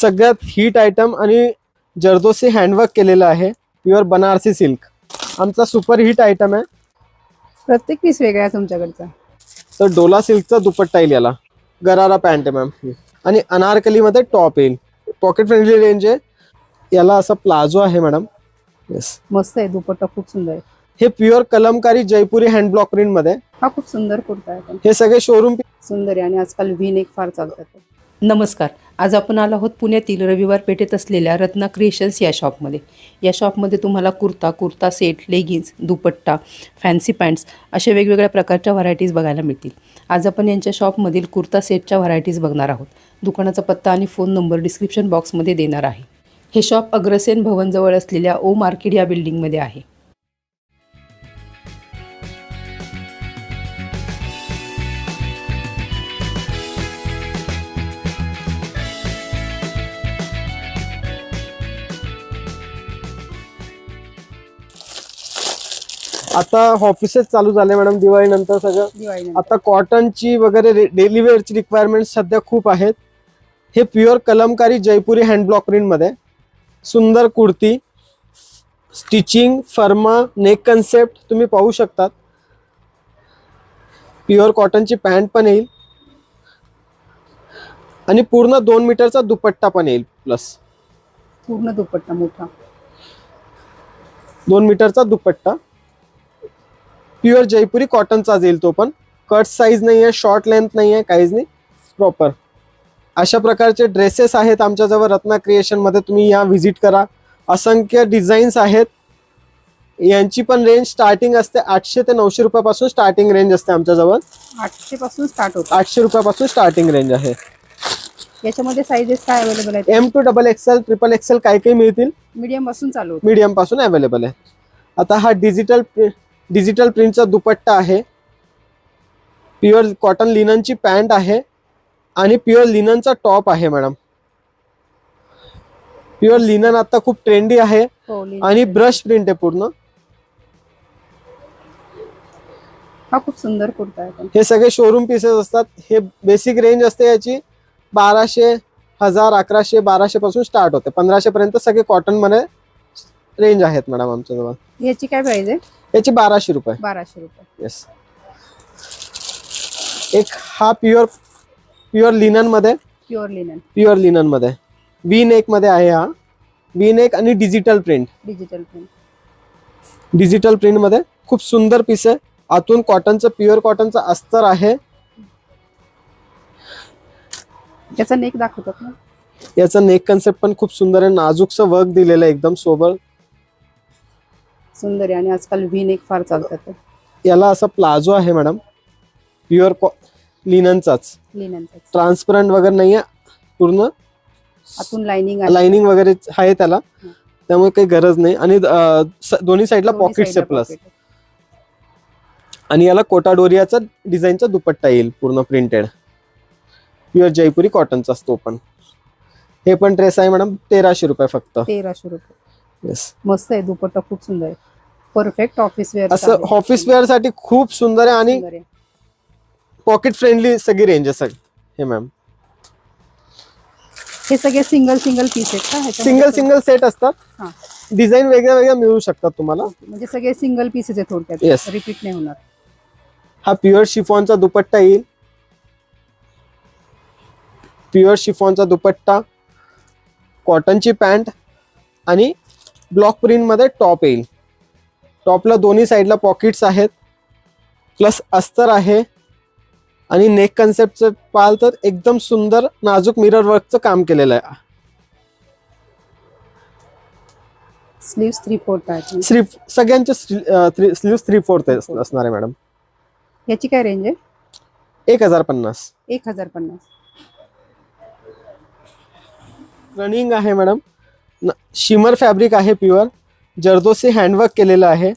सगळ्यात hit item आणि zardozi handwork केलेलं आहे. प्युअर बनारसी सिल्क आमचा सुपर हिट आयटम आहे. प्रत्येक पीस वेगळा आहे तुमच्याकडचा. तर डोला सिल्कचा दुपट्टा येईल याला. गरारा पॅन्ट आहे मॅम आणि अनारकलीमध्ये टॉप येईल. पॉकेट फ्रेंडली रेंज आहे. याला असा प्लाझो आहे मॅडम येस मस्त आहे दुपट्टा खूप सुंदर आहे. हे pure Kalamkari Jaipuri hand block प्रिंटमध्ये. हा खूप सुंदर कुर्ता आहे. हे सगळे शोरूम सुंदर आहे आणि आजकाल व्ही नेक फार चालतात. नमस्कार. आज आपण आलो आहोत पुण्यातील रविवार पेठेत असलेल्या रत्ना क्रिएशन्स या शॉपमध्ये. या शॉपमध्ये तुम्हाला kurta kurta set leggings dupatta fancy pants अशा वेगवेगळ्या प्रकारच्या व्हरायटीज बघायला मिळतील. आज आपण यांच्या शॉपमधील कुर्ता सेटच्या व्हरायटीज बघणार आहोत. दुकानाचा पत्ता आणि फोन नंबर डिस्क्रिप्शन बॉक्समध्ये देणार आहे. हे शॉप अग्रसेन भवनजवळ असलेल्या ओ मार्केट या बिल्डिंगमध्ये आहे. आता ऑफिसेस चालू झाले मॅडम दिवाळी नंतर सगळं आता कॉटनची वगैरे डेली वेअरची रिक्वायरमेंट सध्या खूप आहेत. हे pure Kalamkari Jaipuri hand block प्रिंटमध्ये. सुंदर कुर्ती स्टिचिंग फर्मा नेक कन्सेप्ट तुम्ही पाहू शकतात. प्युअर कॉटनची पॅन्ट पण येईल. आणि पूर्ण दोन मीटरचा दुपट्टा पण येईल प्लस पूर्ण दुपट्टा मोठा. दोन मीटरचा दुपट्टा. प्युअर जयपुरी कॉटनचाच येईल तो पण. कट साईज नाही आहे शॉर्ट लेंथ नाही आहे काहीच नाही. प्रॉपर अशा प्रकारचे ड्रेसेस आहेत आमच्याजवळ रत्ना क्रिएशनमध्ये तुम्ही या व्हिजिट करा. असंख्य डिझाईन्स आहेत. यांची पण रेंज स्टार्टिंग असते आठशे ते नऊशे रुपयापासून स्टार्टिंग रेंज असते आमच्याजवळ. आठशे पासून स्टार्ट होतो. आठशे रुपयापासून स्टार्टिंग रेंज आहे. याच्यामध्ये साईजेस काय अवेलेबल आहेत? M to double XL triple XL काही काही मिळतील. मीडियमपासून चालू मीडियमपासून अवेलेबल आहे. आता हा डिजिटल डिजिटल प्रिंटचा दुपट्टा आहे. प्युअर कॉटन लिननची पॅन्ट आहे आणि प्युअर लिननचा टॉप आहे मॅडम. प्युअर लिनन आता खूप ट्रेंडी आहे हो. आणि ब्रश प्रिंट आहे पूर्ण. हा खूप सुंदर कुर्ता आहे हे सगळे शोरूम पीसेस असतात. हे बेसिक रेंज असते याची. बाराशे हजार अकराशे बाराशे पासून स्टार्ट होते. पंधराशे पर्यंत सगळे कॉटनमध्ये रेंज आहेत मॅडम आमच्याजवळ. याची काय प्राइस आहे? याची बाराशे रुपये. बाराशे रुपये. येस एक हा प्युअर प्युअर लिननमध्ये प्युअर लिनन प्युअर लिननमध्ये. वी नेकमध्ये आहे हा. वी नेक आणि digital print digital print digital प्रिंटमध्ये खूप सुंदर पीस आहे. आतून कॉटनचं प्युअर कॉटनचं अस्तर आहे. त्याचा नेक दाखवतात ना? याचं नेक कन्सेप्ट पण खूप सुंदर आहे. नाजूकचं वर्क दिलेलं आहे एकदम सोबर सुंदर आहे आणि आजकाल व्ही नेक फार चालतात. याला असा प्लाझो आहे मॅडम. प्युअर लिननचाच लिननचा ट्रान्सपरंट वगैरे नाही आहे पूर्ण. आतून लाइनिंग आहे. लाइनिंग वगैरे आहे त्याला. त्यामुळे काही गरज नाही. आणि स- दोन्ही साईडला दोन्ही पॉकेट्स side आहे प्लस pocket. आणि याला कोटाडोरियाचा डिझाईनचा दुपट्टा येईल पूर्ण प्रिंटेड प्युअर जयपुरी कॉटनचा असतो पण. हे पण ड्रेस आहे मॅडम तेराशे रुपये फक्त. तेराशे रुपये. येस मस्त आहे दुपट्टा खूप सुंदर आहे. परफेक्ट ऑफिस वेअर असं ऑफिस वेअरसाठी खूप सुंदर आहे आणि पॉकेट फ्रेंडली सगळी रेंज आहे सग हे मॅम हे सगळे सिंगल सिंगल पीस आहेत का? सिंगल सिंगल सेट असतात. डिझाईन वेगळ्या वेगळ्या मिळू शकतात तुम्हाला. म्हणजे सगळे सिंगल पीसेस आहे थोडक्यात. Yes. रिपीट नाही होणार. हा प्युअर शिफॉनचा दुपट्टा येईल. प्युअर शिफॉनचा दुपट्टा कॉटनची पॅन्ट आणि ब्लॉक प्रिंटमध्ये टॉप येईल. टॉपला दोन्ही साईडला पॉकेट्स आहेत. प्लस अस्तर आहे. आणि नेक कन्सेप्टचं पाहाल तर एकदम सुंदर नाजूक मिरर वर्कचं काम केलेलं आहे. स्लीव्स थ्री फोर्थ आहेत सगळ्यांचे स्लीव्ह थ्री फोर्थ असणार आहे मॅडम याची काय रेंज आहे? एक हजार पन्नास. एक हजार पन्नास. रनिंग आहे मॅडम शिमर फॅब्रिक आहे प्युअर जरदोसी हँडवर्क केलेलं आहे.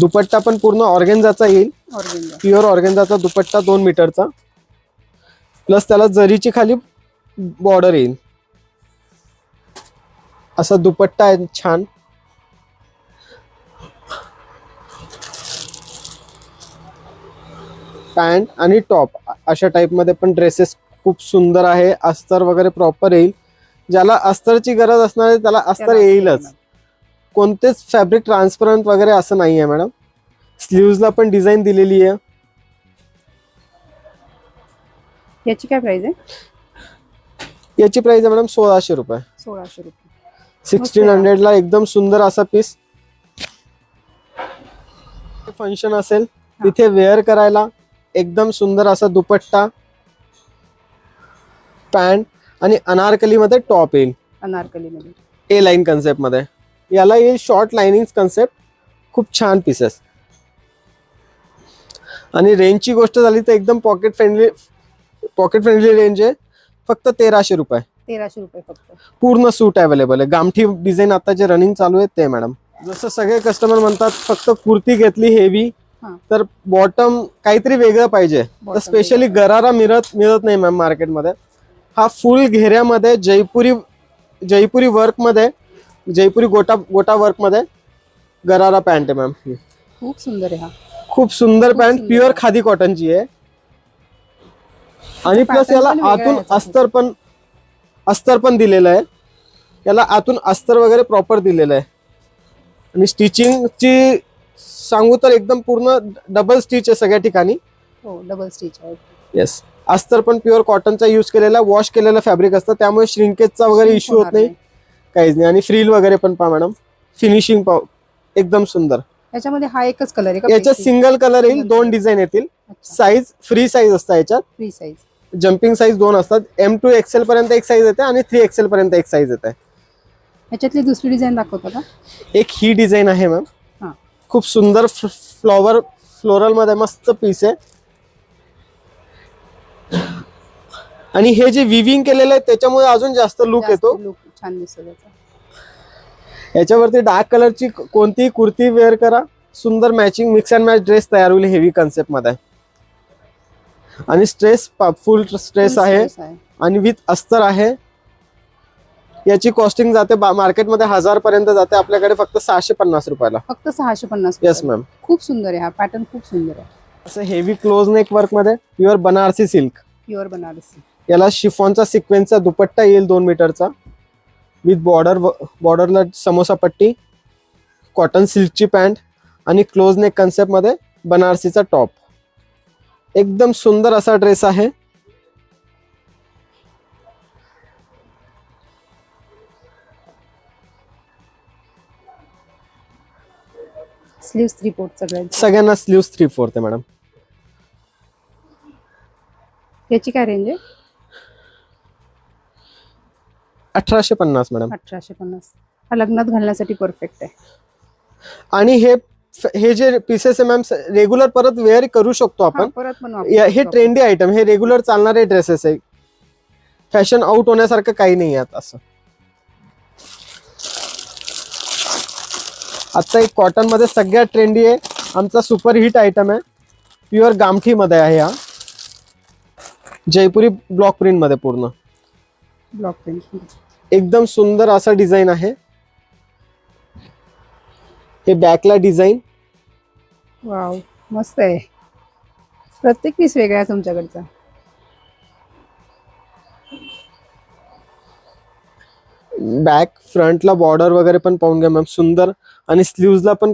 दुपट्टा पण पूर्ण ऑर्गेन्झाचा येईल. प्युअर ऑर्गेन्झाचा दुपट्टा दोन मीटरचा. प्लस त्याला जरीची खाली बॉर्डर येईल. असा दुपट्टा आहे छान. पॅन्ट आणि टॉप अशा टाईपमध्ये पण ड्रेसेस खूप सुंदर आहे. अस्तर वगैरे प्रॉपर येईल. ज्याला अस्तरची गरज असणार आहे त्याला अस्तर येईलच. कोणतेच फॅब्रिक ट्रान्सपरंट वगैरे असं नाही आहे मॅडम स्लीव्हजला पण डिझाईन दिलेली आहे. याची काय प्राइस आहे? याची प्राइस आहे मॅडम सोळाशे रुपये. सोळाशे रुपये. सिक्स्टीन आहे. हंड्रेडला एकदम सुंदर असा पीस फंक्शन असेल तिथे वेअर करायला एकदम सुंदर असा दुपट्टा. पॅन्ट आणि अनारकलीमध्ये टॉप येईल. अनारकलीमध्ये. ए लाईन कन्सेप्टमध्ये. याला येईल शॉर्ट लाइनिंग कन्सेप्ट खूप छान पीसेस आणि रेंजची गोष्ट झाली तर एकदम pocket friendly pocket friendly range आहे. फक्त तेराशे रुपये. तेराशे रुपये फक्त. पूर्ण सूट अवेलेबल आहे. गामठी डिझाईन आता जे रनिंग चालू आहे ते मॅडम जसं सगळे कस्टमर म्हणतात फक्त कुर्ती घेतली हेवी हा. तर बॉटम काहीतरी वेगळं पाहिजे. तर Bottom स्पेशली. गरारा मिळत मिळत नाही मॅम मार्केटमध्ये हा फुल घेऱ्यामध्ये जयपुरी जयपुरी वर्कमध्ये जयपुरी गोटा गोटा वर्कमध्ये गरारा पॅन्ट आहे मॅम खूप सुंदर आहे हा. खूप सुंदर पॅन्ट प्युअर. खादी कॉटनची आहे. आणि प्लस याला आतून अस्तर पण अस्तर पण दिलेलं आहे. याला आतून अस्तर वगैरे प्रॉपर दिलेलं आहे. आणि स्टिचिंगची सांगू तर एकदम पूर्ण डबल स्टिच आहे सगळ्या ठिकाणी. हो डबल स्टिच आहे. येस अस्तर पण प्युअर कॉटनचा यूज केलेला वॉश केलेलं फॅब्रिक असतं. त्यामुळे श्रिंकेजचा वगैरे इश्यू होत नाही. काहीच नाही. आणि फ्रील वगैरे पण पहा मॅडम फिनिशिंग पाव एकदम सुंदर. याच्यामध्ये हा एकच कलर आहे याच्यात सिंगल कलर येईल दोन. डिझाइन येतील. साईज फ्री साईज असतात याच्यात. फ्री साईज जम्पिंग साईज दोन असतात. एम टू एक्सेल पर्यंत एक साईज येते आणि थ्री एक्सेल पर्यंत एक साईज येते. याच्यातली दुसरी डिझाईन दाखवता का? एक ही डिझाईन आहे मॅम खूप सुंदर फ्लॉवर फ्लोरलमध्ये मस्त पीस आहे. आणि हे जे विविंग केलेलं आहे त्याच्यामुळे अजून जास्त लुक येतो? लुक छान याच्यावरती डार्क कलरची कोणतीही कुर्ती वेअर करा. सुंदर matching mix and match dress तयार होईल हेवी कन्सेप्टमध्ये. आणि स्ट्रेस फुल स्ट्रेस आहे आणि विथ अस्तर आहे. याची कॉस्टिंग जाते मार्केटमध्ये हजार पर्यंत जाते. आपल्याकडे फक्त सहाशे पन्नास रुपयाला. फक्त सहाशे पन्नास येस रुपये. मॅम खूप सुंदर आहे हा पॅटर्न खूप सुंदर आहे. असं heavy close neck वर्कमध्ये pure Banarasi silk pure Banarasi. याला शिफॉनचा सिक्वेन्सचा दुपट्टा येईल दोन मीटरचा. विथ बॉर्डर बॉर्डरला समोसा पट्टी कॉटन सिल्कची पॅन्ट आणि क्लोज नेक कन्सेप्टमध्ये बनारसीचा टॉप एकदम सुंदर असा ड्रेस आहे. स्लीव्स थ्री सगळ्यांची. सगळ्यांना स्लीव्स थ्री फोर्थ आहे मॅडम याची काय रेंज आहे? अठराशे पन्नास मॅडम अठराशे पन्नास. हा लग्नात घालण्यासाठी परफेक्ट आहे. आणि हे हे जे पीसेस आहे मॅम रेग्युलर परत वेअर करू शकतो हा, आपण. परत पण या- हे ट्रेंडी आयटम हे रेग्युलर चालणारे ड्रेसेस आहे. फॅशन आउट होण्यासारखं काही नाही आहे असं. आता एक कॉटनमध्ये सगळ्यात ट्रेंडी आहे. आमचा सुपर हिट आयटम आहे. प्युअर गामठी मध्ये आहे हा. जयपुरी ब्लॉक प्रिंटमध्ये पूर्ण. ब्लॉक प्रिंट एकदम सुंदर असा डिझाईन आहे. हे बॅकला डिझाईन वाव मस्त आहे. प्रत्येक पीस वेगळा आहे तुमच्याकडचा. बॅक फ्रंटला बॉर्डर वगैरे पण पाहून घ्या मॅम सुंदर आणि स्लीव्हजला पण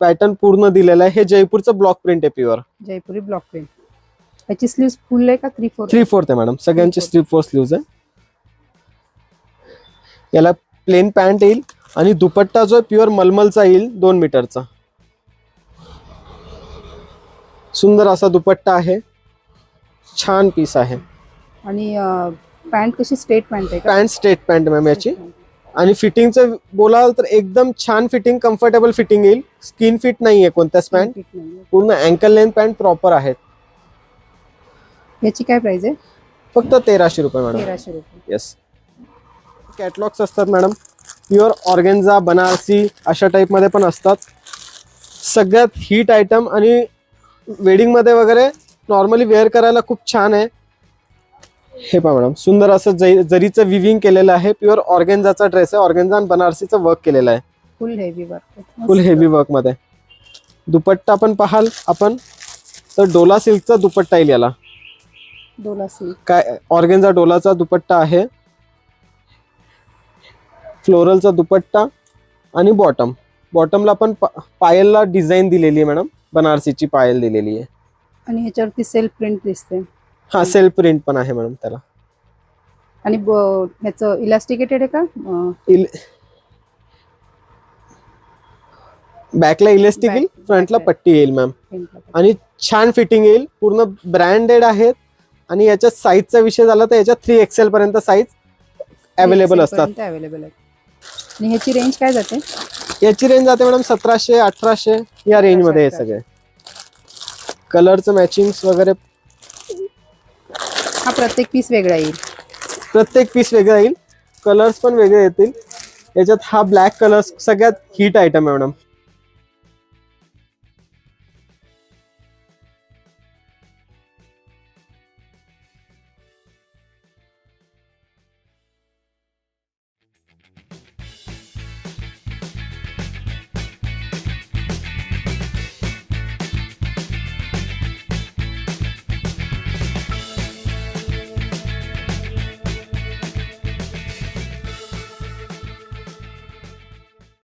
पॅटर्न पूर्ण दिलेला आहे. हे जयपूरचं ब्लॉक प्रिंट आहे प्युअर जयपुरी ब्लॉक प्रिंट याची स्लीव्स फुल आहे का थ्री फोर थ्री फोर्थ आहे मॅडम सगळ्यांची. थ्री फोर्थ स्लीव्ज आहे. याला प्लेन पॅन्ट येईल आणि दुपट्टा जो आहे प्युअर मलमलचा येईल दोन मीटरचा. सुंदर असा दुपट्टा आहे. छान पीस आहे. आणि पॅन्ट कशी स्ट्रेट पॅन्ट आहे का? पॅन्ट स्ट्रेट पॅन्ट मॅम याची. आणि फिटिंगचं बोलाल तर एकदम छान फिटिंग कम्फर्टेबल फिटिंग येईल. स्किन फिट नाहीये कोणत्याच पॅन्ट. पूर्ण अँकल लेंथ पॅन्ट प्रॉपर आहेत. याची काय प्राइस आहे? फक्त तेराशे रुपये मॅडम तेराशे रुपये. येस कॅटलॉग्स असतात मॅडम प्युअर ऑर्गेन्झा बनारसी अशा टाईपमध्ये पण असतात. सगळ्यात हीट आयटम आणि वेडिंगमध्ये वगैरे नॉर्मली वेअर करायला खूप छान आहे. हे पहा मॅडम सुंदर असं जै जरीचं विविंग केलेलं आहे प्युअर ऑर्गेन्झाचा ड्रेस आहे ऑर्गेन्झा आणि बनारसीचं वर्क केलेलं आहे. Full heavy work full heavy वर्कमध्ये dupatta पण पाहाल आपण. तर डोला सिल्कचा दुपट्टा येईल याला. काय ऑर्गेन्झा डोलाचा दुपट्टा आहे. फ्लोरलचा दुपट्टा आणि बॉटम. बॉटमला पण पायलला डिझाईन दिलेली आहे मॅडम. बनारसीची पायल दिलेली आहे. आणि ह्याच्यावरती सेल्फ प्रिंट दिसते हा सेल्फ प्रिंट पण आहे मॅडम त्याला. आणि ह्याचं इलास्टिकेटेड आहे का? अं, बॅकला इलेस्टिक येईल फ्रंटला. पट्टी येईल मॅम. आणि छान फिटिंग येईल पूर्ण ब्रँडेड आहेत. आणि याच्या साईजचा विषय झाला तर याच्यात थ्री एक्सेल पर्यंत साईज अवेलेबल असतात. अवेलेबल आणि ह्याची रेंज काय जाते? याची रेंज जाते मॅडम सतराशे अठराशे या रेंजमध्ये हे सगळे. कलरचं मॅचिंग वगैरे. हा प्रत्येक पीस वेगळा येईल. प्रत्येक पीस वेगळा येईल. कलर्स पण वेगळे येतील. याच्यात हा ब्लॅक कलर सगळ्यात हिट आयटम आहे मॅडम